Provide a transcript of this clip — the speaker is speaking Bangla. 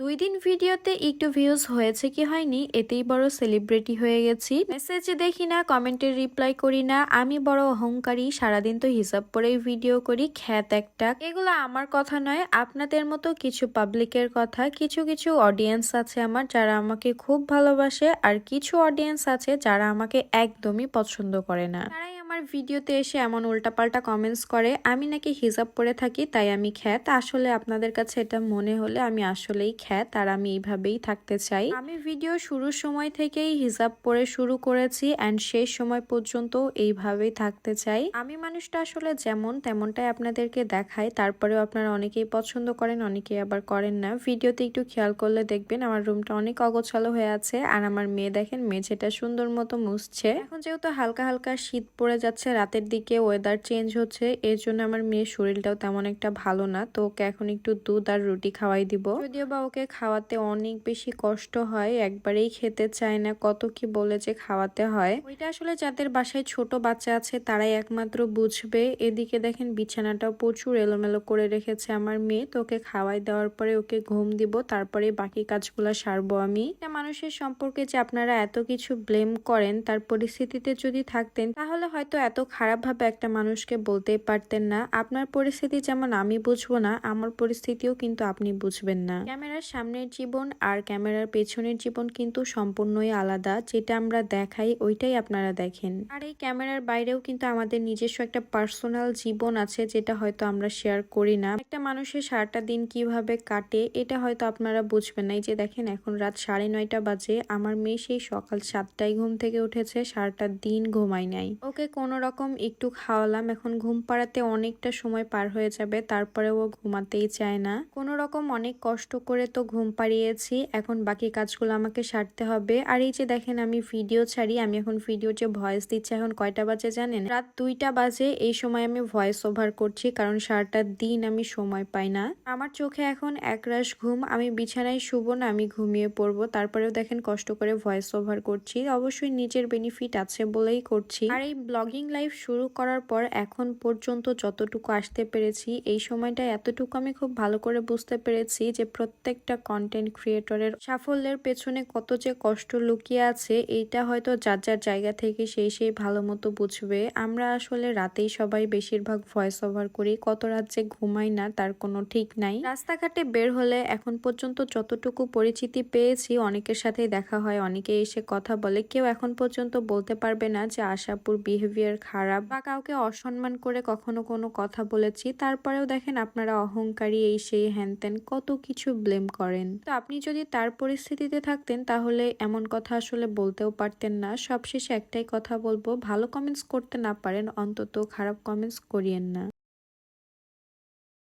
দুই দিন ভিডিওতে একটু ভিউজ হয়েছে কি হয়নি, এতেই বড় সেলিব্রিটি হয়ে গেছি। মেসেজ দেখি না কমেন্টের রিপ্লাই করি না। আমি বড় অহংকারী, সারাদিন তো হিসাব করেই ভিডিও করি, খ্যাত একটা। এগুলো আমার কথা নয়, আপনাদের মতো কিছু পাবলিকের কথা, কিছু কিছু অডিয়েন্স আছে আমার যারা আমাকে খুব ভালোবাসে, আর কিছু অডিয়েন্স আছে যারা আমাকে একদমই পছন্দ করে না। আমার ভিডিওতে এসে এমন উল্টাপাল্টা কমেন্টস করে, আমি নাকি হিসাব করে থাকি, তাই আমি খ্যাত। আসলে আপনাদের কাছে এটা মনে হলে আমি আসলেই খ্যাত, আর আমি এইভাবেই থাকতে চাই। আমি ভিডিও শুরুর সময় থেকেই হিসাব পরে শুরু করেছি অ্যান্ড শেষ সময় পর্যন্ত এইভাবেই থাকতে চাই। আমি মানুষটা আসলে যেমন, তেমনটাই আপনাদেরকে দেখাই, তারপরেও আপনারা অনেকেই পছন্দ করেন, অনেকেই আবার করেন না। ভিডিওতে একটু খেয়াল করলে দেখবেন আমার রুমটা অনেক অগোছালো হয়ে আছে, আর আমার মেয়ে দেখেন, মেঝেটা সুন্দর মতো মুছছে। এখন যেহেতু হালকা হালকা শীত পড়ে যাচ্ছে, রাতের দিকে ওয়েদার চেঞ্জ হচ্ছে, এর জন্য আমার মেয়ের শরীরটাও তেমন একটা ভালো না, তো ওকে এখন একটু দুধ আর রুটি খাওয়াই দিব। যদিও বা ওকে খাওয়াতে অনেক বেশি কষ্ট হয়, একবারেই খেতে চায় না, কত কি বলে যে খাওয়াতে হয়। ওইটা আসলে যাদের বাসায় ছোট বাচ্চা আছে, তারাই একমাত্র বুঝবে। এদিকে দেখেন বিছানাটাও প্রচুর এলোমেলো করে রেখেছে আমার মেয়ে, তো ওকে খাওয়াই দেওয়ার পরে ওকে ঘুম দিব, তারপরে বাকি কাজগুলো সারবো আমি। একটা মানুষের সম্পর্কে যে আপনারা এত কিছু ব্লেম করেন, তার পরিস্থিতিতে যদি থাকতেন, তাহলে হয়তো এত খারাপভাবে একটা মানুষকে বলতেই পারতেন না। আপনার পরিস্থিতি যেমন আমি বুঝব না, আমার পরিস্থিতিও কিন্তু আপনি বুঝবেন না। ক্যামেরার সামনের জীবন আর ক্যামেরার পেছনের জীবন কিন্তু সম্পূর্ণই আলাদা। যেটা আমরা দেখাই, ওইটাই আপনারা দেখেন। আর এই ক্যামেরার বাইরেও কিন্তু আমাদের নিজস্ব একটা পার্সোনাল জীবন আছে, যেটা হয়তো আমরা শেয়ার করি না। একটা মানুষের সারাটা দিন কীভাবে কাটে, এটা হয়তো আপনারা বুঝবেন না। এই যে দেখেন, এখন রাত সাড়ে নয়টা বাজে। আমার মেয়ে সেই সকাল সাতটায় ঘুম থেকে উঠেছে, সারাটা দিন ঘুমায় নাই। ওকে কোনো রকম একটু খাওয়ালাম, এখন ঘুম পাড়াতে অনেকটা সময় পার হয়ে যাবে তারপরে ও ঘুমাতেই চায় না। কোনো রকম অনেক কষ্ট করে তো ঘুম পাড়িয়েছি, এখন বাকি কাজগুলো আমাকে সারতে হবে। আর এই যে দেখেন, আমি ভিডিও ছাড়ি, আমি এখন ভিডিও যে ভয়েস দিচ্ছি, এখন কয়টা বাজে জানেন? রাত দুইটা বাজে, এই সময় আমি ভয়েস ওভার করছি, কারণ সারাটা দিন আমি সময় পাই না। আমার চোখে এখন একরাশ ঘুম, আমি বিছানায় শুবো না, আমি ঘুমিয়ে পড়ব, তারপরেও দেখেন কষ্ট করে ভয়েস ওভার করছি। অবশ্যই নিজের বেনিফিট আছে বলেই করছি। আর এই ব্লগিং লাইফ শুরু করার পর এখন পর্যন্ত যতটুকু আসতে পেরেছি, এই সময়টা এতটুকু আমি খুব ভালো করে বুঝতে পেরেছি যে প্রত্যেকটা কন্টেন্ট ক্রিয়েটরের সাফল্যের পেছনে কত যে কষ্ট লুকিয়ে আছে, এইটা হয়তো যার যার জায়গা থেকে সেই সেই ভালো মতো বুঝবে। আমরা আসলে রাতেই সবাই বেশিরভাগ ভয়েস ওভার করি, কত রাত যে ঘুমাই না তার কোনো ঠিক নাই। রাস্তাঘাটে বের হলে এখন পর্যন্ত যতটুকু পরিচিতি পেয়েছি, অনেকের সাথে দেখা হয়, অনেকে এসে কথা বলে, কেউ এখন পর্যন্ত বলতে পারবে না যে আশাপুর বিহেভিয়ার খারাপ বা কাউকে অসম্মান করে কখনো কোনো কথা বলেছি, তারপরেও দেখেন আপনারা অহংকারী, এই সেই হ্যান ত্যান, কত কিছু ব্লেম করেন। তো আপনি যদি তার পরিস্থিতিতে থাকতেন, তাহলে এমন কথা আসলে বলতেও পারতেন না। সবশেষে একটাই কথা বলব, ভালো কমেন্টস করতে না পারেন, অন্তত খারাপ কমেন্টস করিয়েন না।